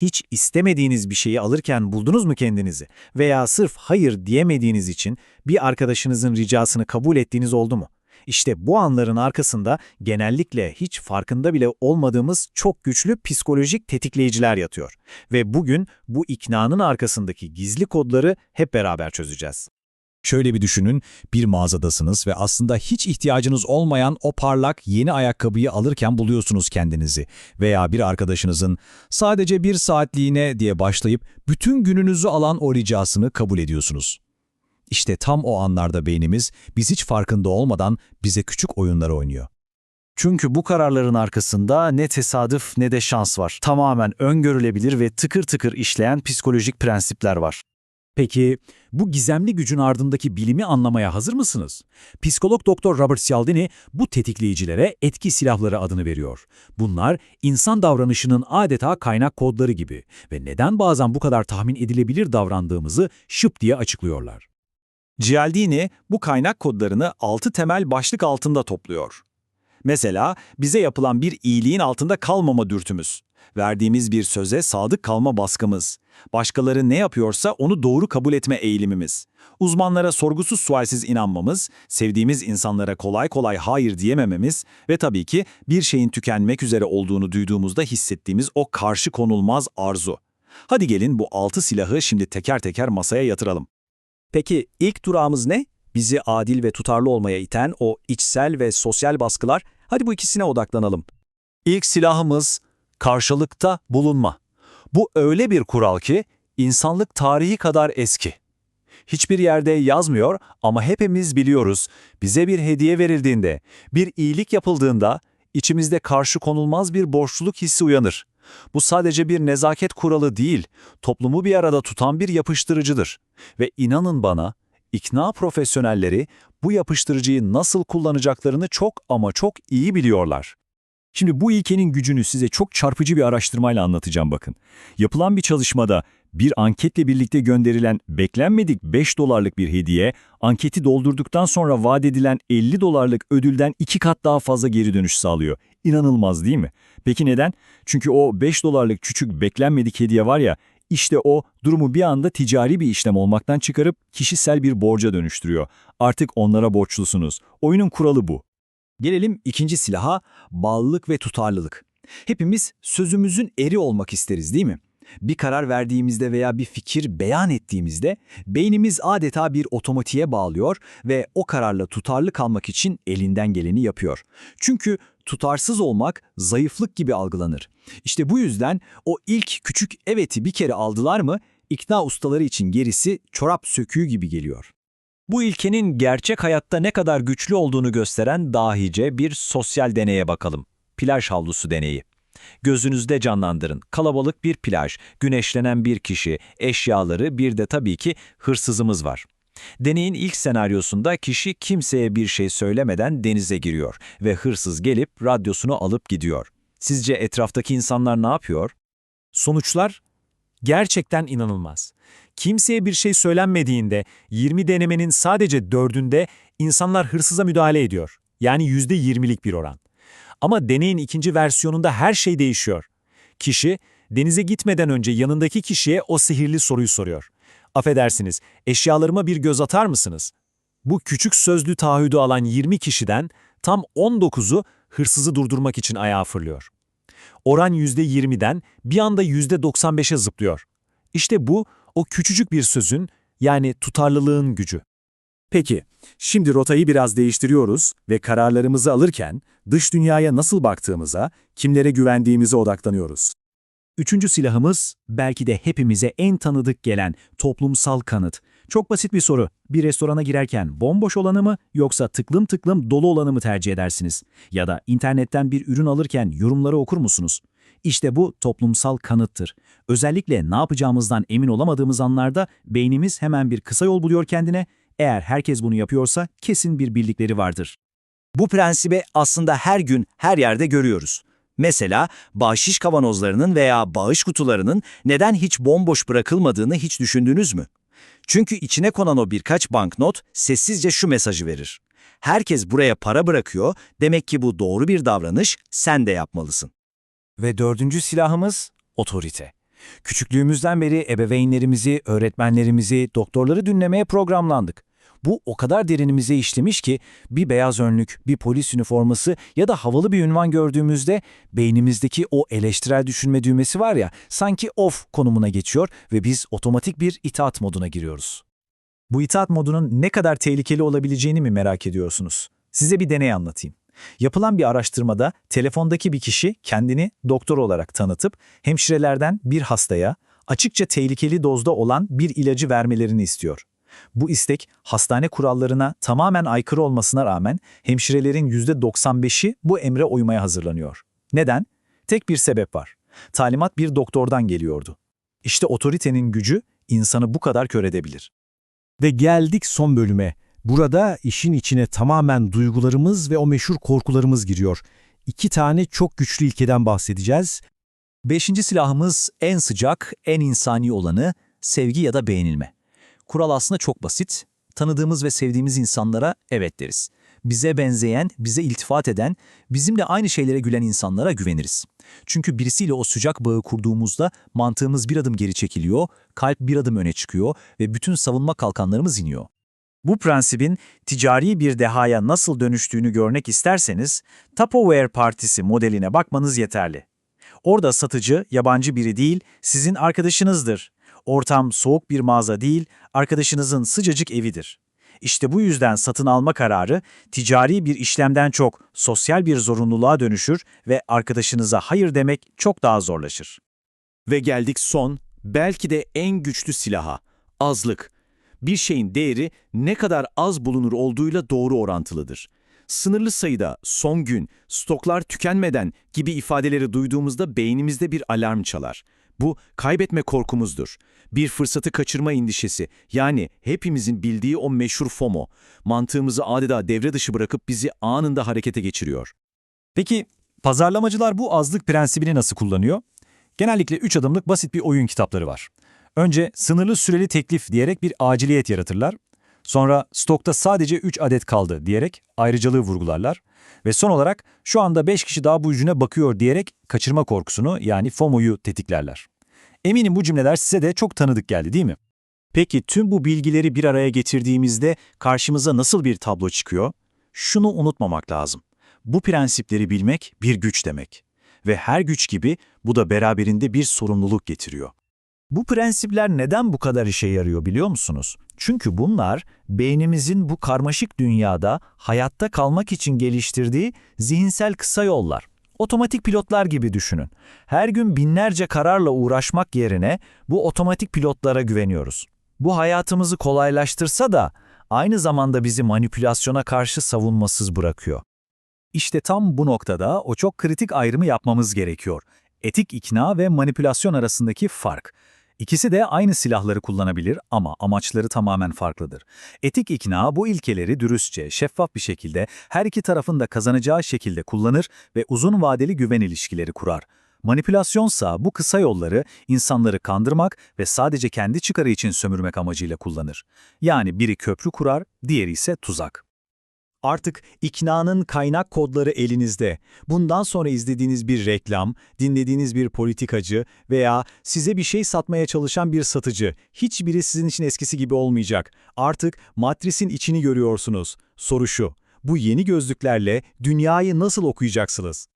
Hiç istemediğiniz bir şeyi alırken buldunuz mu kendinizi? Veya sırf hayır diyemediğiniz için bir arkadaşınızın ricasını kabul ettiğiniz oldu mu? İşte bu anların arkasında genellikle hiç farkında bile olmadığımız çok güçlü psikolojik tetikleyiciler yatıyor. Ve bugün bu iknanın arkasındaki gizli kodları hep beraber çözeceğiz. Şöyle bir düşünün, bir mağazadasınız ve aslında hiç ihtiyacınız olmayan o parlak yeni ayakkabıyı alırken buluyorsunuz kendinizi. Veya bir arkadaşınızın sadece bir saatliğine diye başlayıp bütün gününüzü alan o ricasını kabul ediyorsunuz. İşte tam o anlarda beynimiz biz hiç farkında olmadan bize küçük oyunlar oynuyor. Çünkü bu kararların arkasında ne tesadüf ne de şans var. Tamamen öngörülebilir ve tıkır tıkır işleyen psikolojik prensipler var. Peki bu gizemli gücün ardındaki bilimi anlamaya hazır mısınız? Psikolog Dr. Robert Cialdini bu tetikleyicilere etki silahları adını veriyor. Bunlar insan davranışının adeta kaynak kodları gibi ve neden bazen bu kadar tahmin edilebilir davrandığımızı şıp diye açıklıyorlar. Cialdini bu kaynak kodlarını altı temel başlık altında topluyor. Mesela bize yapılan bir iyiliğin altında kalmama dürtümüz, verdiğimiz bir söze sadık kalma baskımız, başkaları ne yapıyorsa onu doğru kabul etme eğilimimiz, uzmanlara sorgusuz sualsiz inanmamız, sevdiğimiz insanlara kolay kolay hayır diyemememiz ve tabii ki bir şeyin tükenmek üzere olduğunu duyduğumuzda hissettiğimiz o karşı konulmaz arzu. Hadi gelin bu altı silahı şimdi teker teker masaya yatıralım. Peki ilk durağımız ne? Bizi adil ve tutarlı olmaya iten o içsel ve sosyal baskılar. Hadi bu ikisine odaklanalım. İlk silahımız karşılıkta bulunma. Bu öyle bir kural ki insanlık tarihi kadar eski. Hiçbir yerde yazmıyor ama hepimiz biliyoruz. Bize bir hediye verildiğinde, bir iyilik yapıldığında içimizde karşı konulmaz bir borçluluk hissi uyanır. Bu sadece bir nezaket kuralı değil, toplumu bir arada tutan bir yapıştırıcıdır. Ve inanın bana, ikna profesyonelleri bu yapıştırıcıyı nasıl kullanacaklarını çok ama çok iyi biliyorlar. Şimdi bu ilkenin gücünü size çok çarpıcı bir araştırmayla anlatacağım bakın. Yapılan bir çalışmada bir anketle birlikte gönderilen beklenmedik 5 dolarlık bir hediye, anketi doldurduktan sonra vaat edilen 50 dolarlık ödülden 2 kat daha fazla geri dönüş sağlıyor. İnanılmaz değil mi? Peki neden? Çünkü o 5 dolarlık küçük beklenmedik hediye var ya, işte o durumu bir anda ticari bir işlem olmaktan çıkarıp kişisel bir borca dönüştürüyor. Artık onlara borçlusunuz. Oyunun kuralı bu. Gelelim ikinci silaha, bağlılık ve tutarlılık. Hepimiz sözümüzün eri olmak isteriz değil mi? Bir karar verdiğimizde veya bir fikir beyan ettiğimizde beynimiz adeta bir otomatiğe bağlıyor ve o kararla tutarlı kalmak için elinden geleni yapıyor. Çünkü tutarsız olmak zayıflık gibi algılanır. İşte bu yüzden o ilk küçük eveti bir kere aldılar mı ikna ustaları için gerisi çorap söküğü gibi geliyor. Bu ilkenin gerçek hayatta ne kadar güçlü olduğunu gösteren dahice bir sosyal deneye bakalım. Plaj havlusu deneyi. Gözünüzde canlandırın. Kalabalık bir plaj, güneşlenen bir kişi, eşyaları bir de tabii ki hırsızımız var. Deneyin ilk senaryosunda kişi kimseye bir şey söylemeden denize giriyor ve hırsız gelip radyosunu alıp gidiyor. Sizce etraftaki insanlar ne yapıyor? Sonuçlar gerçekten inanılmaz. Kimseye bir şey söylenmediğinde 20 denemenin sadece 4'ünde insanlar hırsıza müdahale ediyor. Yani %20'lik bir oran. Ama deneyin ikinci versiyonunda her şey değişiyor. Kişi denize gitmeden önce yanındaki kişiye o sihirli soruyu soruyor. Affedersiniz, eşyalarıma bir göz atar mısınız? Bu küçük sözlü taahhüdü alan 20 kişiden tam 19'u hırsızı durdurmak için ayağa fırlıyor. Oran %20'den bir anda %95'e zıplıyor. İşte bu o küçücük bir sözün yani tutarlılığın gücü. Peki, şimdi rotayı biraz değiştiriyoruz ve kararlarımızı alırken dış dünyaya nasıl baktığımıza, kimlere güvendiğimize odaklanıyoruz. Üçüncü silahımız belki de hepimize en tanıdık gelen toplumsal kanıt. Çok basit bir soru. Bir restorana girerken bomboş olanı mı yoksa tıklım tıklım dolu olanı mı tercih edersiniz? Ya da internetten bir ürün alırken yorumları okur musunuz? İşte bu toplumsal kanıttır. Özellikle ne yapacağımızdan emin olamadığımız anlarda beynimiz hemen bir kısa yol buluyor kendine. Eğer herkes bunu yapıyorsa kesin bir bildikleri vardır. Bu prensibi aslında her gün her yerde görüyoruz. Mesela bahşiş kavanozlarının veya bağış kutularının neden hiç bomboş bırakılmadığını hiç düşündünüz mü? Çünkü içine konan o birkaç banknot sessizce şu mesajı verir. Herkes buraya para bırakıyor, demek ki bu doğru bir davranış, sen de yapmalısın. Ve dördüncü silahımız otorite. Küçüklüğümüzden beri ebeveynlerimizi, öğretmenlerimizi, doktorları dinlemeye programlandık. Bu o kadar derinimize işlemiş ki bir beyaz önlük, bir polis üniforması ya da havalı bir ünvan gördüğümüzde beynimizdeki o eleştirel düşünme düğmesi var ya sanki off konumuna geçiyor ve biz otomatik bir itaat moduna giriyoruz. Bu itaat modunun ne kadar tehlikeli olabileceğini mi merak ediyorsunuz? Size bir deney anlatayım. Yapılan bir araştırmada telefondaki bir kişi kendini doktor olarak tanıtıp hemşirelerden bir hastaya açıkça tehlikeli dozda olan bir ilacı vermelerini istiyor. Bu istek hastane kurallarına tamamen aykırı olmasına rağmen hemşirelerin %95'i bu emre uymaya hazırlanıyor. Neden? Tek bir sebep var. Talimat bir doktordan geliyordu. İşte otoritenin gücü insanı bu kadar kör edebilir. Ve geldik son bölüme. Burada işin içine tamamen duygularımız ve o meşhur korkularımız giriyor. İki tane çok güçlü ilkeden bahsedeceğiz. Beşinci silahımız en sıcak, en insani olanı sevgi ya da beğenilme. Kural aslında çok basit. Tanıdığımız ve sevdiğimiz insanlara evet deriz. Bize benzeyen, bize iltifat eden, bizimle aynı şeylere gülen insanlara güveniriz. Çünkü birisiyle o sıcak bağı kurduğumuzda mantığımız bir adım geri çekiliyor, kalp bir adım öne çıkıyor ve bütün savunma kalkanlarımız iniyor. Bu prensibin ticari bir dehaya nasıl dönüştüğünü görmek isterseniz, Tupperware Partisi modeline bakmanız yeterli. Orada satıcı yabancı biri değil, sizin arkadaşınızdır. Ortam soğuk bir mağaza değil, arkadaşınızın sıcacık evidir. İşte bu yüzden satın alma kararı ticari bir işlemden çok sosyal bir zorunluluğa dönüşür ve arkadaşınıza hayır demek çok daha zorlaşır. Ve geldik son, belki de en güçlü silaha, azlık. Bir şeyin değeri ne kadar az bulunur olduğuyla doğru orantılıdır. Sınırlı sayıda, son gün, stoklar tükenmeden gibi ifadeleri duyduğumuzda beynimizde bir alarm çalar. Bu kaybetme korkumuzdur. Bir fırsatı kaçırma endişesi, yani hepimizin bildiği o meşhur FOMO, mantığımızı adeta devre dışı bırakıp bizi anında harekete geçiriyor. Peki pazarlamacılar bu azlık prensibini nasıl kullanıyor? Genellikle 3 adımlık basit bir oyun kitapları var. Önce sınırlı süreli teklif diyerek bir aciliyet yaratırlar. Sonra stokta sadece 3 adet kaldı diyerek ayrıcalığı vurgularlar. Ve son olarak şu anda 5 kişi daha bu ürüne bakıyor diyerek kaçırma korkusunu yani FOMO'yu tetiklerler. Eminim bu cümleler size de çok tanıdık geldi değil mi? Peki tüm bu bilgileri bir araya getirdiğimizde karşımıza nasıl bir tablo çıkıyor? Şunu unutmamak lazım. Bu prensipleri bilmek bir güç demek. Ve her güç gibi bu da beraberinde bir sorumluluk getiriyor. Bu prensipler neden bu kadar işe yarıyor biliyor musunuz? Çünkü bunlar beynimizin bu karmaşık dünyada hayatta kalmak için geliştirdiği zihinsel kısa yollar. Otomatik pilotlar gibi düşünün. Her gün binlerce kararla uğraşmak yerine bu otomatik pilotlara güveniyoruz. Bu hayatımızı kolaylaştırsa da aynı zamanda bizi manipülasyona karşı savunmasız bırakıyor. İşte tam bu noktada o çok kritik ayrımı yapmamız gerekiyor. Etik ikna ve manipülasyon arasındaki fark. İkisi de aynı silahları kullanabilir ama amaçları tamamen farklıdır. Etik ikna bu ilkeleri dürüstçe, şeffaf bir şekilde her iki tarafın da kazanacağı şekilde kullanır ve uzun vadeli güven ilişkileri kurar. Manipülasyonsa bu kısa yolları insanları kandırmak ve sadece kendi çıkarı için sömürmek amacıyla kullanır. Yani biri köprü kurar, diğeri ise tuzak. Artık iknanın kaynak kodları elinizde. Bundan sonra izlediğiniz bir reklam, dinlediğiniz bir politikacı veya size bir şey satmaya çalışan bir satıcı, hiçbiri sizin için eskisi gibi olmayacak. Artık matrisin içini görüyorsunuz. Soru şu, bu yeni gözlüklerle dünyayı nasıl okuyacaksınız?